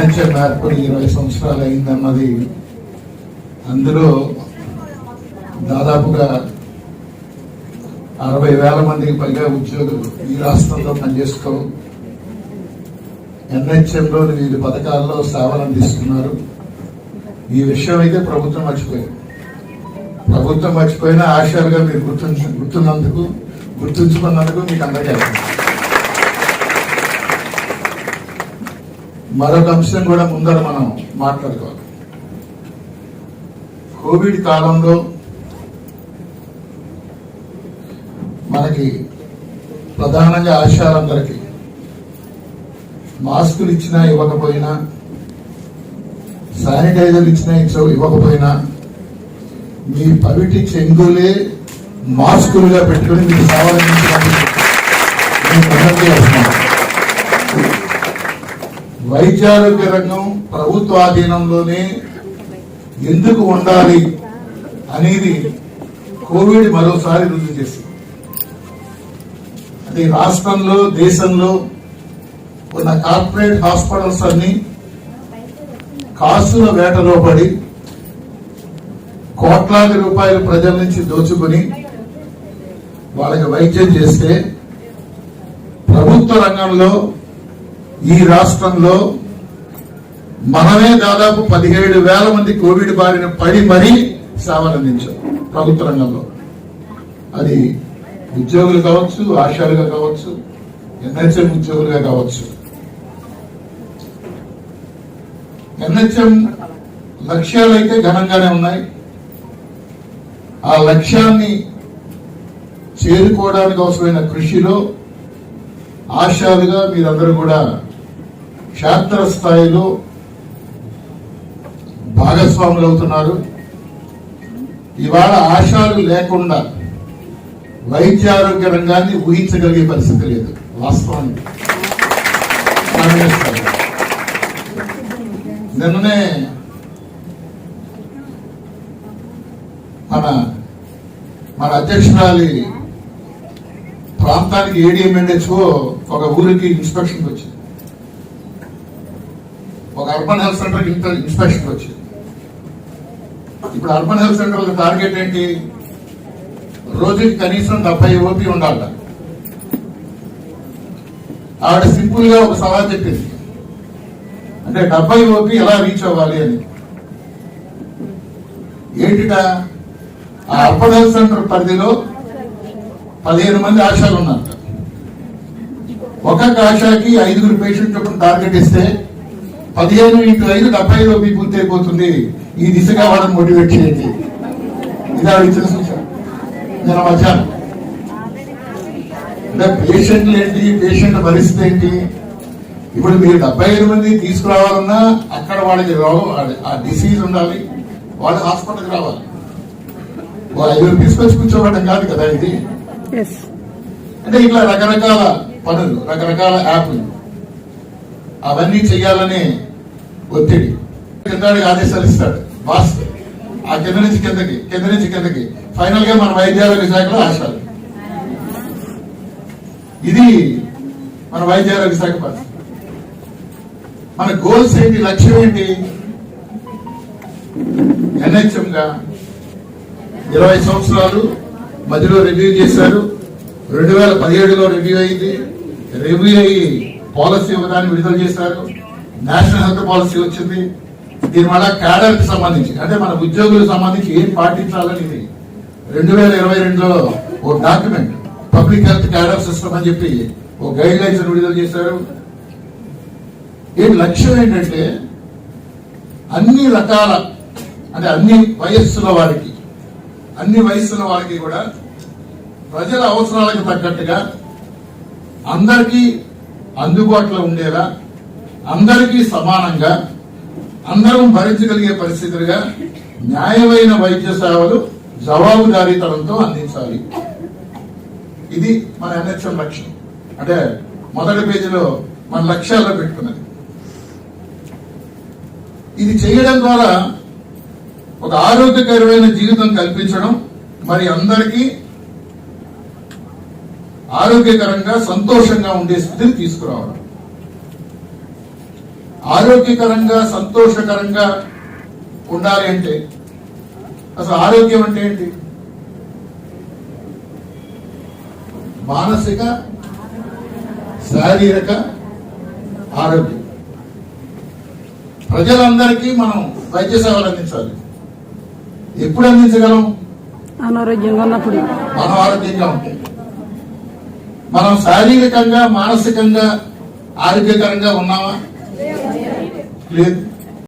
NHM ఏర్పడి ఇరవై సంవత్సరాలు అయిందన్నది అందులో దాదాపుగా అరవై వేల మందికి పైగా ఉద్యోగులు ఈ రాష్ట్రంలో పనిచేస్తూ ఎన్హెచ్ఎంలో వివిధ పథకాల్లో సేవలు అందిస్తున్నారు ఈ విషయం అయితే ప్రభుత్వం మర్చిపోయింది. ప్రభుత్వం మర్చిపోయినా ఆశాలుగా మీరు గుర్తు గుర్తున్నందుకు గుర్తుంచుకున్నందుకు మీకు అందరికీ మరొక అంశం కూడా ముందర మనం మాట్లాడుకోవాలి. కోవిడ్ కాలంలో మనకి ప్రధానంగా ఆశాలందరికీ మాస్కులు ఇచ్చినా ఇవ్వకపోయినా శానిటైజర్లు ఇచ్చినా ఇచ్చ- ఇవ్వకపోయినా మీ పవిటి చెంగులే మాస్కులుగా పెట్టుకుని మీరు సేవలందించినందుకు వైద్యారోగ్య రంగం ప్రభుత్వ ఆధీనంలోనే ఎందుకు ఉండాలి అనేది కోవిడ్ మరోసారి రుజువు చేసింది. అది ఈ రాష్ట్రంలో దేశంలో ఉన్న కార్పొరేట్ హాస్పిటల్స్ అన్ని కాసుల వేటలో పడి కోట్లాది రూపాయలు ప్రజల నుంచి దోచుకుని వాళ్ళకి వైద్యం చేస్తే ప్రభుత్వ రంగంలో ఈ రాష్ట్రంలో మనమే దాదాపు పదిహేడు వేల మంది కోవిడ్ బారిన పడి మరీ సేవలు అందించాం ప్రభుత్వ రంగంలో. అది ఉద్యోగులు కావచ్చు ఆశాలుగా కావచ్చు ఎన్హెచ్ఎం ఉద్యోగులుగా కావచ్చు. ఎన్హెచ్ఎం లక్ష్యాలు అయితే ఘనంగానే ఉన్నాయి. ఆ లక్ష్యాన్ని చేరుకోవడానికి అవసరమైన కృషిలో ఆశాలుగా మీరందరూ కూడా క్షేత్ర స్థాయిలో భాగస్వాములు అవుతున్నారు. ఇవాళ ఆశాలు లేకుండా వైద్యారోగ్య రంగాన్ని ఊహించగలిగే పరిస్థితి లేదు. వాస్తవానికి. నిన్ననే మన మన అధ్యక్షురాలి ప్రాంతానికి ఏడిఎంఎన్హెచ్ఓ ఒక ఊరికి ఇన్స్పెక్షన్కి వచ్చింది. ఒక అర్బన్ హెల్త్ సెంటర్ ఇన్స్పెక్షన్ వచ్చింది. ఇప్పుడు అర్బన్ హెల్త్ సెంటర్ టార్గెట్ ఏంటి? రోజుకి కనీసం డెబ్బై ఓపీ ఉండాలి. ఆవిడ సింపుల్గా ఒక సవాల్ చెప్పింది. అంటే డెబ్బై ఓపీ ఎలా రీచ్ అవ్వాలి అని. ఏంటిట? ఆ అర్బన్ హెల్త్ సెంటర్ పరిధిలో పదిహేను మంది ఆశాలు ఉన్నారు ఒక్కొక్క ఆశాకి ఐదుగురు పేషెంట్ చొప్పున టార్గెట్ ఇస్తే పదిహేను ఇంటూ ఐదు డెబ్బై ఐదు ఓపీ పూర్తి అయిపోతుంది ఈ దిశగా వాళ్ళని మోటివేట్ చేయండి. ఇది ఆవిడ ఇచ్చిన సూచన నేను మధ్యాహ్నం. అంటే పేషెంట్లు ఏంటి? పేషెంట్ పరిస్థితి ఏంటి? ఇప్పుడు మీరు డెబ్బై ఐదు మంది తీసుకురావాలన్నా అక్కడ వాళ్ళకి రోగం ఆ- డిసీజ్ ఉండాలి. వాళ్ళు హాస్పిటల్కి రావాలి. ఓ ఐదుగురు తీసుకొచ్చి కూర్చోబెట్టం కాదు కదా ఇది? అంటే ఇట్లా రకరకాల పనులు రకరకాల యాప్లు. అవన్నీ చేయాలని ఒత్తిడి. కిందాడికి ఆదేశాలు ఇస్తాడు. బాస్ ఆ కింద నుంచి కిందకి కింద నుంచి కిందకి. ఫైనల్గా మన వైద్యారోగ్య శాఖలో ఆశాలు ఇది మన వైద్యారోగ్య శాఖ పరిస్థితి మన గోల్స్ ఏంటి లక్ష్యం ఏంటి? ఎన్హెచ్ఎం గా ఇరవై సంవత్సరాలు మధ్యలో రివ్యూ చేశారు. రెండు వేల పదిహేడులో రివ్యూ అయింది. రివ్యూ అయ్యి పాలసీ విధానం విడుదల చేశారు. నేషనల్ హెల్త్ పాలసీ వచ్చింది. దీని వల్ల క్యాడర్కి సంబంధించి అంటే మన ఉద్యోగులకు సంబంధించి ఏం పాటించాలని ఇది. రెండు వేల ఇరవై రెండులో ఓ document public health cadre system అని చెప్పి ఓ గైడ్ లైన్స్ విడుదల చేశారు. ఏ లక్ష్యం ఏంటంటే అన్ని రకాల అంటే అన్ని వయస్సుల వారికి అన్ని వయస్సుల వారికి కూడా ప్రజల అవసరాలకు తగ్గట్టుగా అందరికీ అందుబాటులో ఉండేలా అందరికీ సమానంగా అందరం భరించగలిగే పరిస్థితులుగా న్యాయమైన వైద్య సేవలు జవాబుదారీతనంతో అందించాలి. ఇది మన ఎన్హెచ్ఎం లక్ష్యం. అంటే మొదటి పేజీలో మన లక్ష్యాల్లో పెట్టుకున్నది. ఇది చేయడం ద్వారా ఒక ఆరోగ్యకరమైన జీవితం కల్పించడం మరి అందరికీ ఆరోగ్యకరంగా సంతోషంగా ఉండే స్థితిని తీసుకురావడం. ఆరోగ్యకరంగా సంతోషకరంగా ఉండాలి అంటే అసలు ఆరోగ్యం అంటే ఏంటి? మానసిక శారీరక ఆరోగ్యం. ప్రజలందరికీ మనం వైద్య సేవలు అందించాలి. ఎప్పుడు అందించగలం? అనారోగ్యంగా ఉన్నప్పుడు. మనం ఆరోగ్యంగా ఉంటే. మనం శారీరకంగా మానసికంగా ఆరోగ్యకరంగా ఉన్నామా? లేదు